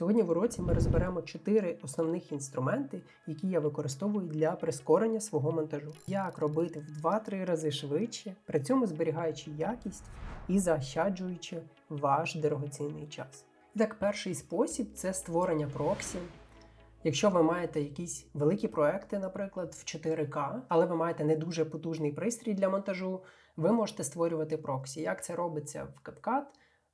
Сьогодні в уроці ми розберемо чотири основних інструменти, які я використовую для прискорення свого монтажу. Як робити в 2-3 рази швидше, при цьому зберігаючи якість і заощаджуючи ваш дорогоцінний час. Так, перший спосіб це створення проксі. Якщо ви маєте якісь великі проекти, наприклад, в 4К, але ви маєте не дуже потужний пристрій для монтажу, ви можете створювати проксі. Як це робиться в CapCut?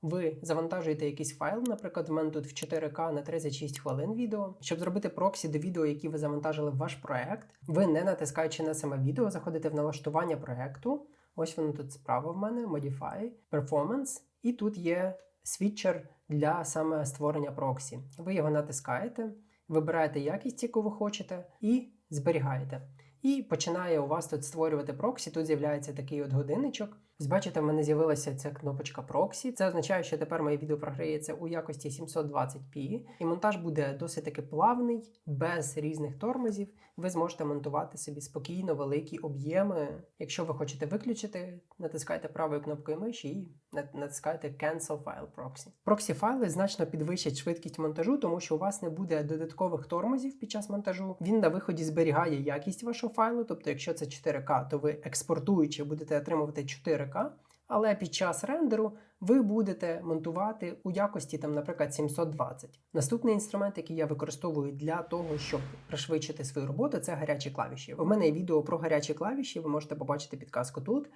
Ви завантажуєте якийсь файл, наприклад, в мене тут в 4К на 36 хвилин відео. Щоб зробити проксі до відео, які ви завантажили в ваш проект, ви не натискаючи на саме відео, заходите в налаштування проекту. Ось воно тут справа в мене, Modify, Performance, і тут є світчер для саме створення проксі. Ви його натискаєте, вибираєте якість, яку ви хочете, і зберігаєте. І починає у вас тут створювати проксі. Тут з'являється такий от годинничок. Ось бачите, в мене з'явилася ця кнопочка проксі. Це означає, що тепер моє відео програється у якості 720p, і монтаж буде досить таки плавний, без різних тормозів. Ви зможете монтувати собі спокійно великі об'єми. Якщо ви хочете виключити, натискайте правою кнопкою миші і натискайте Cancel File Proxy. Проксі файли значно підвищать швидкість монтажу, тому що у вас не буде додаткових тормозів під час монтажу. Він на виході зберігає якість вашого файлу. Тобто, якщо це 4К, то ви експортуючи будете отримувати 4К. Але під час рендеру ви будете монтувати у якості, там, наприклад, 720. Наступний інструмент, який я використовую для того, щоб пришвидшити свою роботу, це гарячі клавіші. У мене є відео про гарячі клавіші, ви можете побачити підказку тут.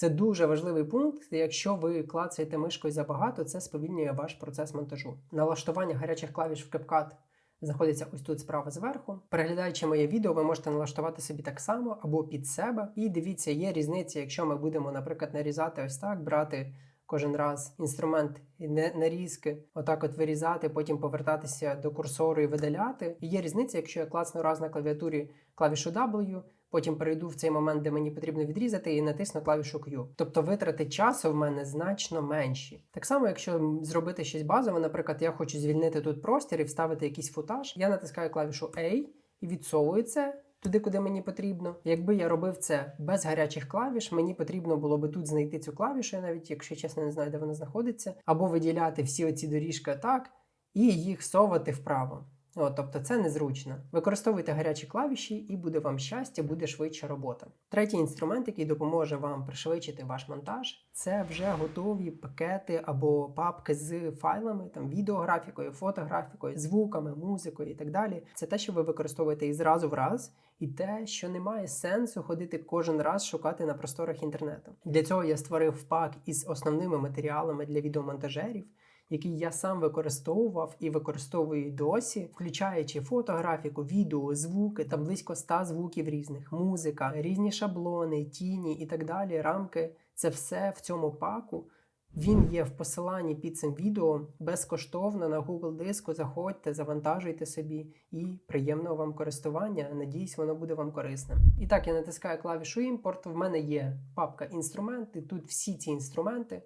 Це дуже важливий пункт. Якщо ви клацаєте мишкою забагато, це сповільнює ваш процес монтажу. Налаштування гарячих клавіш в CapCut знаходиться ось тут справа зверху. Переглядаючи моє відео, ви можете налаштувати собі так само або під себе. І дивіться, є різниця, якщо ми будемо, наприклад, нарізати ось так, брати. Кожен раз інструмент нарізки, отак от вирізати, потім повертатися до курсору і видаляти. І є різниця, якщо я клацну раз на клавіатурі клавішу W, потім перейду в цей момент, де мені потрібно відрізати, і натисну клавішу Q. Тобто витрати часу в мене значно менші. Так само, якщо зробити щось базове, наприклад, я хочу звільнити тут простір і вставити якийсь футаж, я натискаю клавішу A і відсовую це. Туди, куди мені потрібно. Якби я робив це без гарячих клавіш, мені потрібно було би тут знайти цю клавішу, я навіть якщо чесно не знаю, де вона знаходиться, або виділяти всі оці доріжки так і їх совати вправо. О, тобто це незручно. Використовуйте гарячі клавіші, і буде вам щастя, буде швидша робота. Третій інструмент, який допоможе вам пришвидшити ваш монтаж, це вже готові пакети або папки з файлами, там відеографікою, фотографікою, звуками, музикою і так далі. Це те, що ви використовуєте і зразу в раз, і те, що немає сенсу ходити кожен раз шукати на просторах інтернету. Для цього я створив пак із основними матеріалами для відеомонтажерів який я сам використовував і використовую досі, включаючи фотографіку, відео, звуки, там близько 100 звуків різних, музика, різні шаблони, тіні і так далі. Рамки це все в цьому паку. Він є в посиланні під цим відео безкоштовно на Google диску. Заходьте, завантажуйте собі і приємного вам користування. Надіюсь, воно буде вам корисним. І так, я натискаю клавішу імпорт. В мене є папка інструменти. Тут всі ці інструменти.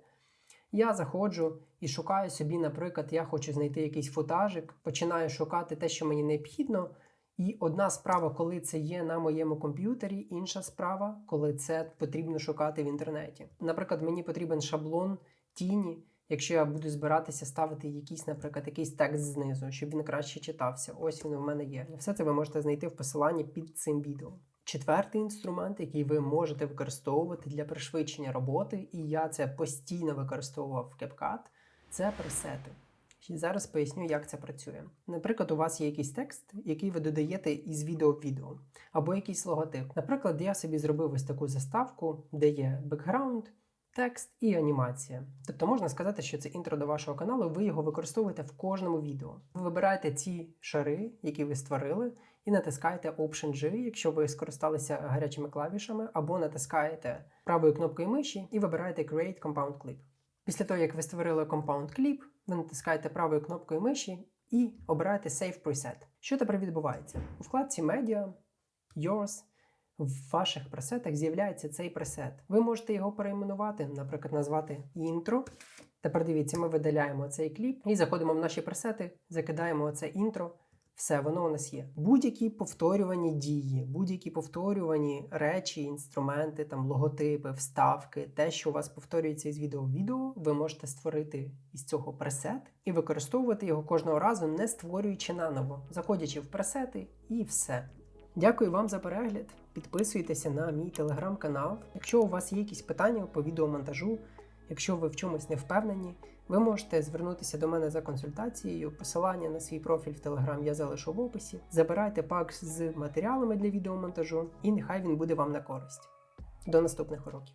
Я заходжу і шукаю собі, наприклад, я хочу знайти якийсь футажик, починаю шукати те, що мені необхідно. І одна справа, коли це є на моєму комп'ютері, інша справа, коли це потрібно шукати в інтернеті. Наприклад, мені потрібен шаблон тіні, якщо я буду збиратися ставити якийсь, наприклад, якийсь текст знизу, щоб він краще читався. Ось він у мене є. Все це ви можете знайти в посиланні під цим відео. Четвертий інструмент, який ви можете використовувати для пришвидшення роботи, і я це постійно використовував в CapCut, це пресети. Зараз поясню, як це працює. Наприклад, у вас є якийсь текст, який ви додаєте із відео в відео, або якийсь логотип. Наприклад, я собі зробив ось таку заставку, де є бекграунд, текст і анімація. Тобто можна сказати, що це інтро до вашого каналу, ви його використовуєте в кожному відео. Ви вибираєте ці шари, які ви створили, і натискаєте Option G, якщо ви скористалися гарячими клавішами, або натискаєте правою кнопкою миші і вибираєте Create Compound Clip. Після того, як ви створили Compound Clip, ви натискаєте правою кнопкою миші і обираєте Save Preset. Що тепер відбувається? У вкладці Media, Yours в ваших пресетах з'являється цей пресет. Ви можете його перейменувати, наприклад, назвати інтро. Тепер дивіться, ми видаляємо цей кліп і заходимо в наші пресети, закидаємо це інтро, Все, воно у нас є. Будь-які повторювані дії, будь-які повторювані речі, інструменти, там логотипи, вставки, те, що у вас повторюється із відео в відео, ви можете створити із цього пресет і використовувати його кожного разу, не створюючи наново, заходячи в пресети і все. Дякую вам за перегляд. Підписуйтеся на мій телеграм-канал. Якщо у вас є якісь питання по відеомонтажу, якщо ви в чомусь не впевнені, ви можете звернутися до мене за консультацією. Посилання на свій профіль в Телеграм я залишу в описі. Забирайте пак з матеріалами для відеомонтажу, і нехай він буде вам на користь. До наступних уроків.